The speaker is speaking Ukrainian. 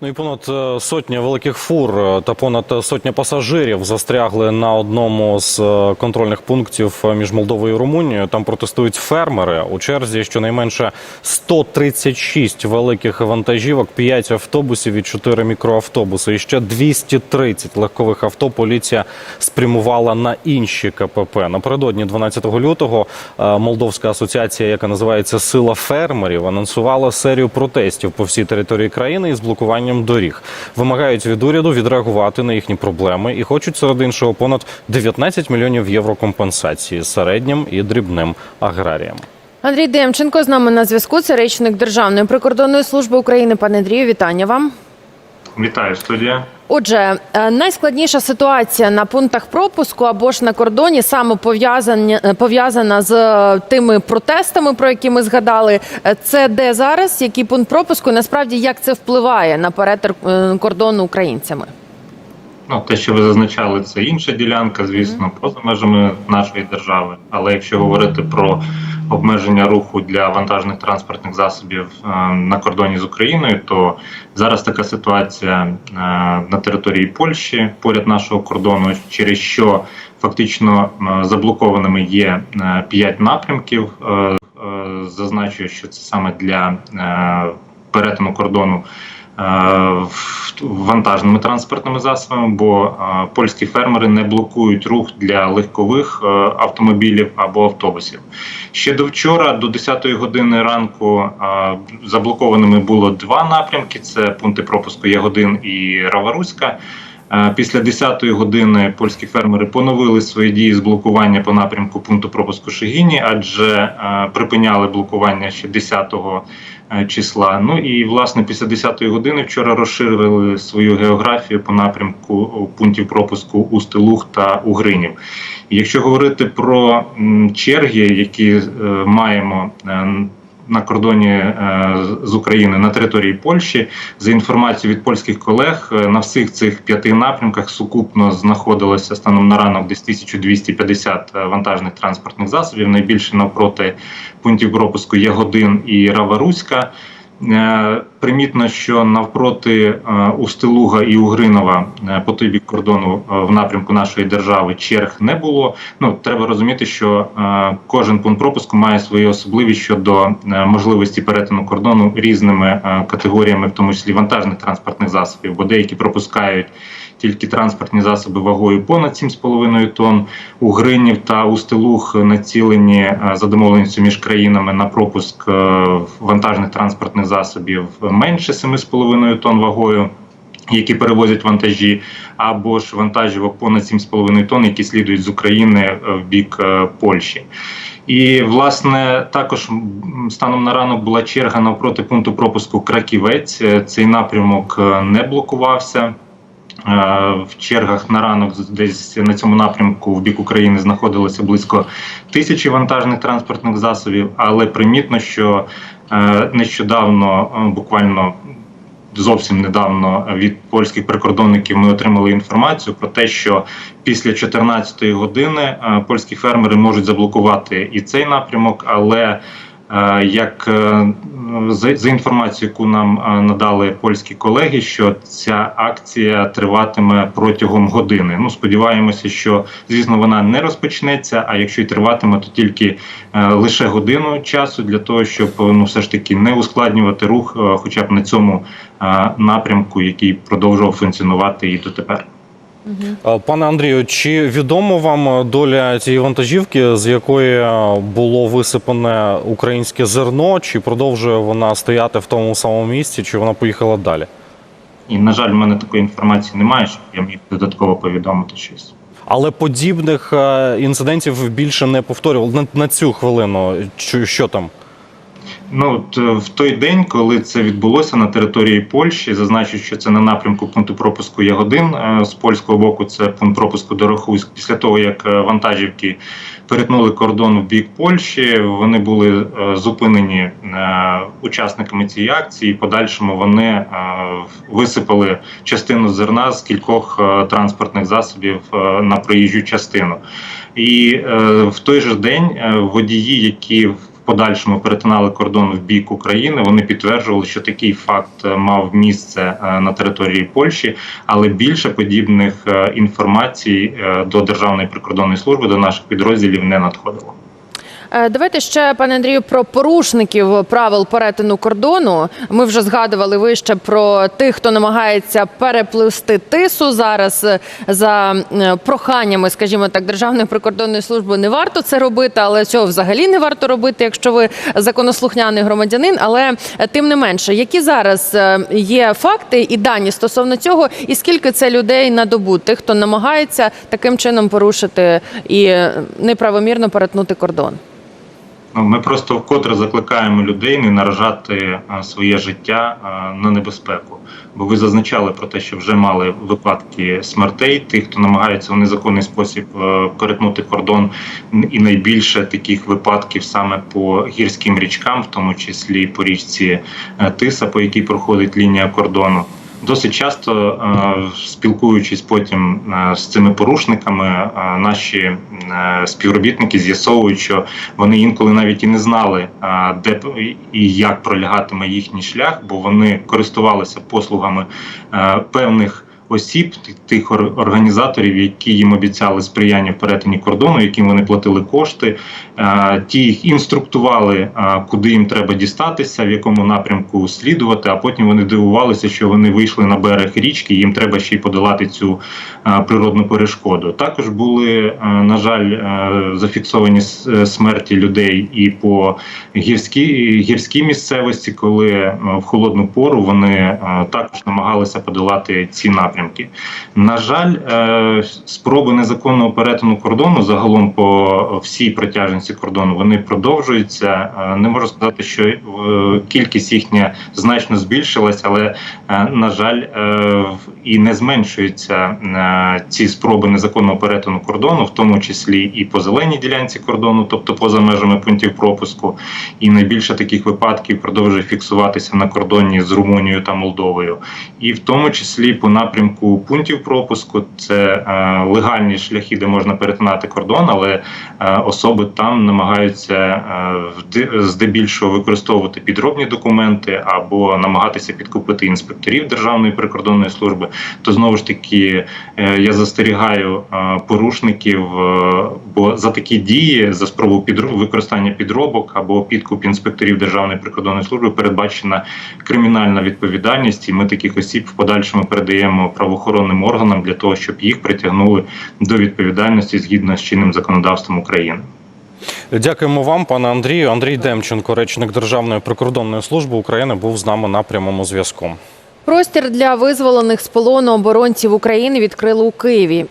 Ну і понад е, сотня великих фур е, та понад сотня пасажирів застрягли на одному з е, контрольних пунктів між Молдовою і Румунією. Там протестують фермери у черзі щонайменше 136 великих вантажівок, 5 автобусів і 4 мікроавтобуси. І ще 230 легкових авто поліція спрямувала на інші КПП. Напередодні 12 лютого Молдовська асоціація, яка називається Сила фермерів, анонсувала серію протестів по всій території країни із блокуванням доріг. Вимагають від уряду відреагувати на їхні проблеми і хочуть серед іншого понад 19 мільйонів євро компенсації середнім і дрібним аграріям. Андрій Демченко з нами на зв'язку. Це речник Державної прикордонної служби України. Пане Андрію, вітання вам. Вітаю, студія. Отже, е, найскладніша ситуація на пунктах пропуску або ж на кордоні саме е, пов'язана з е, тими протестами, про які ми згадали. Це де зараз? Який пункт пропуску? Насправді як це впливає на перетин кордону українцями? Ну, те, що ви зазначали, це інша ділянка, звісно, поза межами нашої держави. Але якщо говорити про обмеження руху для вантажних транспортних засобів е, на кордоні з Україною, то зараз така ситуація е, на території Польщі поряд нашого кордону, через що фактично е, заблокованими є е, п'ять напрямків. Е, е, Зазначую, що це саме для е, перетину кордону вантажними транспортними засобами, бо е, польські фермери не блокують рух для легкових е, автомобілів або автобусів. Ще до вчора, до 10 години ранку, е, заблокованими було два напрямки: це пункти пропуску Ягодин і Раваруська. Після 10-ї години польські фермери поновили свої дії з блокування по напрямку пункту пропуску Шегіні, адже е, припиняли блокування ще 10-го е, числа. Ну і власне після 10-ї години вчора розширили свою географію по напрямку пунктів пропуску Устилух та Угринів. Якщо говорити про черги, які е, маємо на кордоні е, з України на території Польщі, за інформацією від польських колег, е, на всіх цих п'яти напрямках сукупно знаходилося станом на ранок десь 1250 вантажних транспортних засобів. Найбільше навпроти пунктів пропуску Ягодин і Раваруська. Е, Примітно, що навпроти е, Устилуга і Угринова е, по той бік кордону в напрямку нашої держави черг не було. Ну треба розуміти, що кожен пункт пропуску має свої особливість щодо можливості перетину кордону різними категоріями, в тому числі вантажних транспортних засобів, бо деякі пропускають тільки транспортні засоби вагою понад 7,5 тонн. У Гринів та Устилуг націлені е, за домовленістю між країнами на пропуск е, вантажних транспортних засобів менше 7,5 тонн вагою. Які перевозять вантажі, або ж вантажівок понад 7,5 тонн, які слідують з України е, в бік Польщі. І власне також станом на ранок була черга навпроти пункту пропуску Краківець. Цей напрямок не блокувався. Е, В чергах на ранок десь на цьому напрямку в бік України знаходилося близько тисячі вантажних транспортних засобів, але примітно, що е, нещодавно, е, буквально зовсім недавно від польських прикордонників ми отримали інформацію про те, що після 14-ї години польські фермери можуть заблокувати і цей напрямок, але як за, за інформацією, яку нам надали польські колеги, що ця акція триватиме протягом години. Ну сподіваємося, що звісно вона не розпочнеться. А якщо й триватиме, то тільки е, лише годину часу для того, щоб ну все ж таки не ускладнювати рух, е, хоча б на цьому е, напрямку, який продовжував функціонувати і дотепер. Е, Пане Андрію, чи відомо вам доля цієї вантажівки, з якої е, було висипане українське зерно? Чи продовжує вона стояти в тому самому місці, чи вона поїхала далі? І на жаль, в мене такої інформації немає, щоб я міг додатково повідомити щось. Але подібних е, інцидентів більше не повторювали на, на цю хвилину. Що там? Ну от, е, в той день, коли це відбулося на території Польщі, зазначу, що це на напрямку пункту пропуску Ягодин е, з польського боку. Це пункт пропуску Дорохуськ. Після того як е, вантажівки перетнули кордон в бік Польщі, вони були зупинені учасниками цієї акції. в Подальшому вони висипали частину зерна з кількох транспортних засобів на проїжджу частину. І в той же день водії, які подальшому перетинали кордон в бік України, вони підтверджували, що такий факт е, мав місце е, на території Польщі, але більше подібних е, інформацій до Державної прикордонної служби до наших підрозділів не надходило. Е, Давайте ще, пане Андрію, про порушників правил перетину кордону. Ми вже згадували вище про тих, хто намагається переплисти тису зараз е, за е, проханнями, скажімо так, Державної прикордонної служби не варто це робити, але цього взагалі не варто робити, якщо ви законослухняний громадянин. Але тим не менше, які зараз є факти і дані стосовно цього, і скільки це людей на добу, тих, хто намагається таким чином порушити і неправомірно перетнути кордон. Ну, Ми просто вкотре закликаємо людей не наражати е, своє життя е, на небезпеку. Бо ви зазначали про те, що вже мали випадки смертей, тих, хто намагається в незаконний спосіб е, перетнути кордон, і найбільше таких випадків саме по гірським річкам, в тому числі по річці Тиса, по якій проходить лінія кордону. Досить часто, е, спілкуючись потім е, з цими порушниками, е, наші співробітники з'ясовують, що вони інколи навіть і не знали, де і як пролягатиме їхній шлях, бо вони користувалися послугами певних. Осіб тих ор- організаторів, які їм обіцяли сприяння в перетині кордону, яким вони платили кошти, е, ті їх інструктували, е, куди їм треба дістатися, в якому напрямку слідувати. А потім вони дивувалися, що вони вийшли на берег річки, їм треба ще й подолати цю е, природну перешкоду. Також були, на жаль, зафіксовані смерті людей і по гірській гірській місцевості, коли в холодну пору вони також намагалися подолати ці напрямки. На жаль, е, спроби незаконного перетину кордону загалом по всій протяжності кордону вони продовжуються. Е, Не можу сказати, що е, кількість їхня значно збільшилась, але на жаль, і не зменшуються ці спроби незаконного перетину кордону, в тому числі і по зеленій ділянці кордону, тобто поза межами пунктів пропуску. І найбільше таких випадків продовжує фіксуватися на кордоні з Румунією та Молдовою, і в тому числі по напрямку пунктів пропуску це е, легальні шляхи, де можна перетинати кордон, але е, особи там намагаються е, здебільшого використовувати підробні документи або намагатися підкупити інспекторів Державної прикордонної служби. То знову ж таки я застерігаю порушників, бо за такі дії за спробу підро- використання підробок або підкуп інспекторів Державної прикордонної служби передбачена кримінальна відповідальність, і ми таких осіб в подальшому передаємо правоохоронним органам для того, щоб їх притягнули до відповідальності згідно з чинним законодавством України. Дякуємо вам, пане Андрію. Андрій Демченко, речник Державної прикордонної служби України, був з нами на прямому зв'язку. Простір для визволених з полону оборонців України відкрили у Києві.